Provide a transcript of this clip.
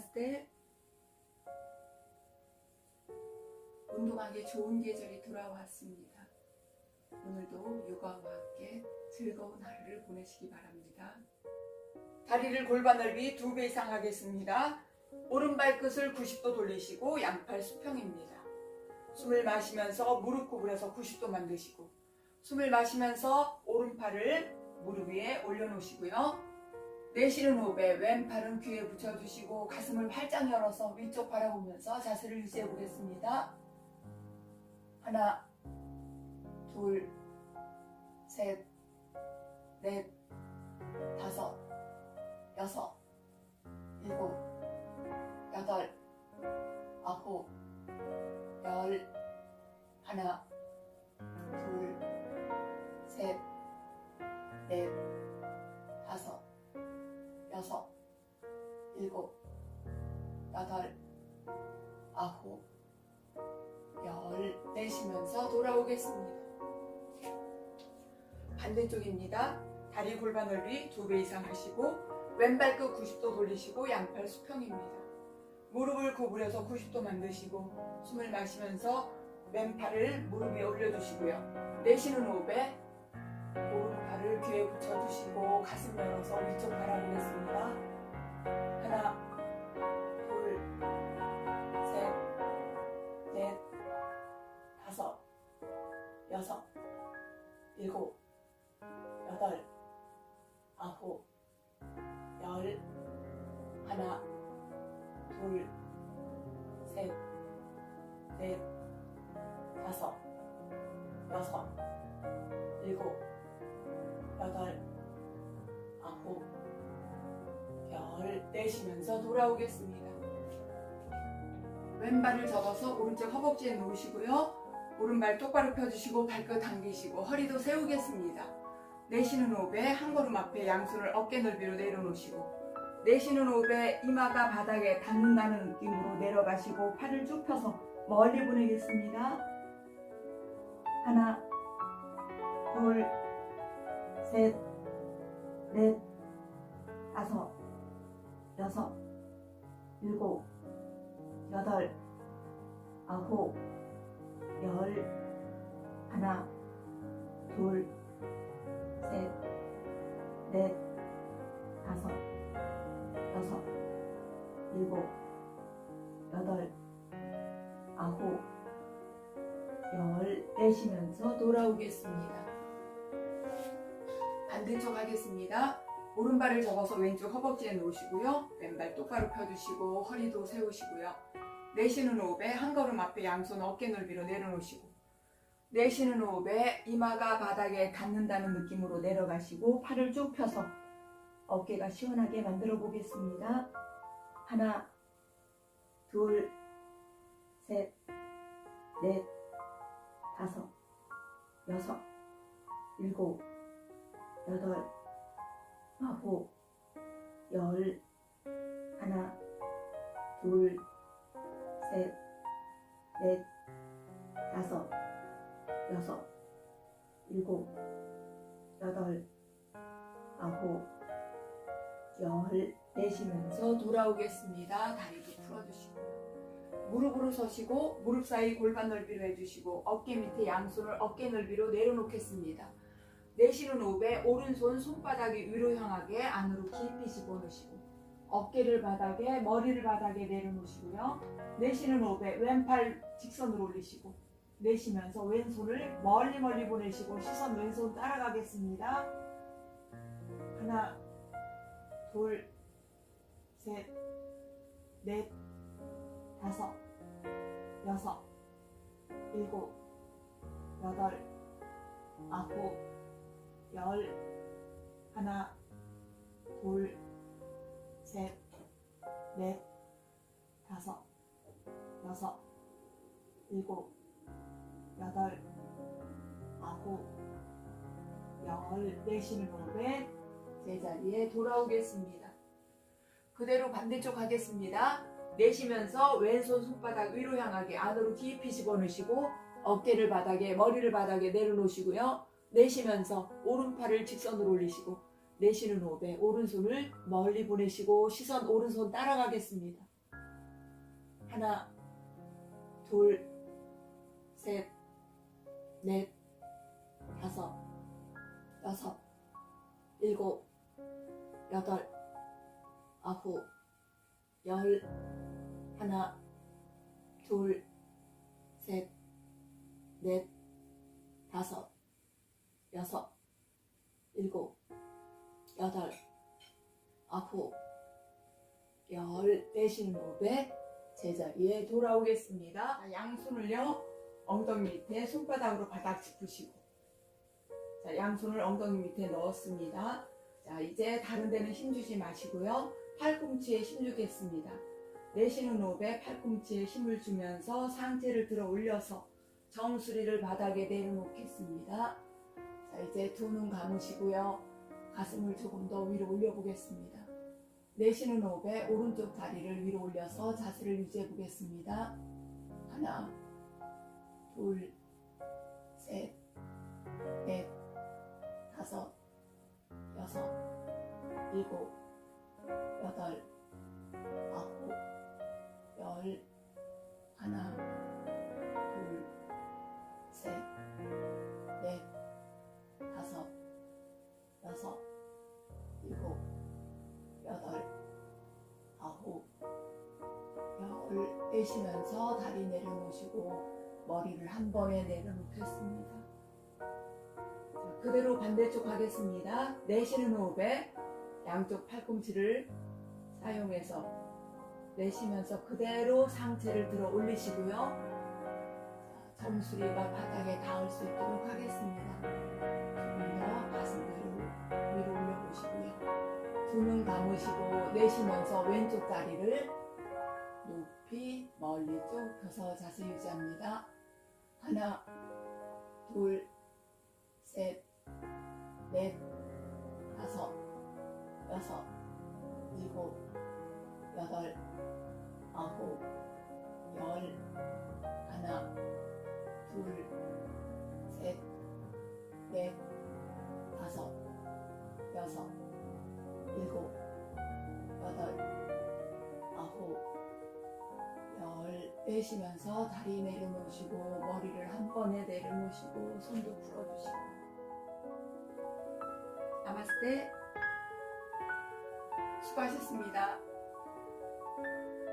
나마스테. 운동하기 좋은 계절이 돌아왔습니다. 오늘도 요가와 함께 즐거운 하루를 보내시기 바랍니다. 다리를 골반 넓이 두배 이상 하겠습니다. 오른발 끝을 90도 돌리시고 양팔 수평입니다. 숨을 마시면서 무릎 구부려서 90도 만드시고 숨을 마시면서 오른팔을 무릎 위에 올려놓으시고요. 내쉬는 호흡에 왼팔은 귀에 붙여주시고 가슴을 활짝 열어서 위쪽 바라보면서 자세를 유지해 보겠습니다. 하나, 둘, 셋, 넷, 다섯, 여섯, 일곱, 여덟, 아홉, 열, 하나, 여섯, 일곱, 여덟, 아홉, 열 내쉬면서 돌아오겠습니다. 반대쪽입니다. 다리 골반 넓이 두 배 이상 하시고 왼발 끝 90도 돌리시고 양팔 수평입니다. 무릎을 구부려서 90도 만드시고 숨을 마시면서 왼팔을 무릎 위에 올려주시고요. 내쉬는 호흡에 오른팔을 귀에 붙여주시고 가슴 열어서 위쪽 바라보겠습니다. 하나, 둘, 셋, 넷, 다섯, 여섯, 일곱, 여덟, 아홉, 열, 하나, 내쉬면서 돌아오겠습니다. 왼발을 접어서 오른쪽 허벅지에 놓으시고요. 오른발 똑바로 펴주시고 발끝 당기시고 허리도 세우겠습니다. 내쉬는 호흡에 한 걸음 앞에 양손을 어깨 넓이로 내려놓으시고 내쉬는 호흡에 이마가 바닥에 닿는다는 느낌으로 내려가시고 팔을 쭉 펴서 멀리 보내겠습니다. 하나, 둘, 셋, 넷, 다섯, 여섯, 일곱, 여덟, 아홉, 열, 하나, 둘, 셋, 넷, 다섯, 여섯, 일곱, 여덟, 아홉, 열 내쉬면서 돌아오겠습니다. 반대쪽 하겠습니다. 오른발을 접어서 왼쪽 허벅지에 놓으시고요. 왼발 똑바로 펴주시고 허리도 세우시고요. 내쉬는 호흡에 한 걸음 앞에 양손 어깨 넓이로 내려놓으시고 내쉬는 호흡에 이마가 바닥에 닿는다는 느낌으로 내려가시고 팔을 쭉 펴서 어깨가 시원하게 만들어 보겠습니다. 하나, 둘, 셋, 넷, 다섯, 여섯, 일곱, 여덟, 아홉, 열, 하나, 둘, 셋, 넷, 다섯, 여섯, 일곱, 여덟, 아홉, 열 내쉬면서 돌아오겠습니다. 다리도 풀어주시고 무릎으로 서시고 무릎 사이 골반 넓이로 해주시고 어깨 밑에 양손을 어깨 넓이로 내려놓겠습니다. 내쉬는 호흡에 오른손 손바닥이 위로 향하게 안으로 깊이 집어넣으시고 어깨를 바닥에 머리를 바닥에 내려놓으시고요. 내쉬는 호흡에 왼팔 직선으로 올리시고 내쉬면서 왼손을 멀리 멀리 보내시고 시선 왼손 따라가겠습니다. 하나, 둘, 셋, 넷, 다섯, 여섯, 일곱, 여덟, 아홉, 열, 하나, 둘, 셋, 넷, 다섯, 여섯, 일곱, 여덟, 아홉, 열 내쉬는 호흡에 제자리에 돌아오겠습니다. 그대로 반대쪽 하겠습니다. 내쉬면서 왼손 손바닥 위로 향하게 안으로 깊이 집어넣으시고 어깨를 바닥에 머리를 바닥에 내려놓으시고요. 내쉬면서 오른팔을 직선으로 올리시고 내쉬는 호흡에 오른손을 멀리 보내시고 시선 오른손 따라가겠습니다. 하나, 둘, 셋, 넷, 다섯, 여섯, 일곱, 여덟, 아홉, 열, 하나, 둘, 셋, 넷, 여섯, 일곱, 여덟, 아홉, 열, 빼신 호흡에 제자리에 돌아오겠습니다. 자, 양손을요 엉덩이 밑에 손바닥으로 바닥 짚으시고 자 양손을 엉덩이 밑에 넣었습니다. 자 이제 다른 데는 힘주지 마시고요 팔꿈치에 힘 주겠습니다. 내쉬는 호흡에 팔꿈치에 힘을 주면서 상체를 들어 올려서 정수리를 바닥에 내려놓겠습니다. 자 이제 두 눈 감으시고요 가슴을 조금 더 위로 올려보겠습니다. 내쉬는 호흡에 오른쪽 다리를 위로 올려서 자세를 유지해 보겠습니다. 하나, 둘, 셋, 넷, 다섯, 여섯, 일곱, 여덟, 아홉, 열, 하나, 열 빼시면서 다리 내려놓으시고 머리를 한 번에 내려놓겠습니다. 자, 그대로 반대쪽 하겠습니다. 내쉬는 호흡에 양쪽 팔꿈치를 사용해서 내쉬면서 그대로 상체를 들어 올리시고요. 자, 정수리가 바닥에 닿을 수 있도록 하겠습니다. 조금 더 가슴을 위로 올려보시고요. 두 눈 감으시고 내쉬면서 왼쪽 다리를 높이 멀리 쭉 펴서 자세 유지합니다. 하나, 둘, 셋, 넷, 다섯, 여섯, 일곱, 여덟, 아홉, 열 빼시면서 다리 내려놓으시고 머리를 한 번에 내려놓으시고 손도 풀어주시고 나마스테 수고하셨습니다.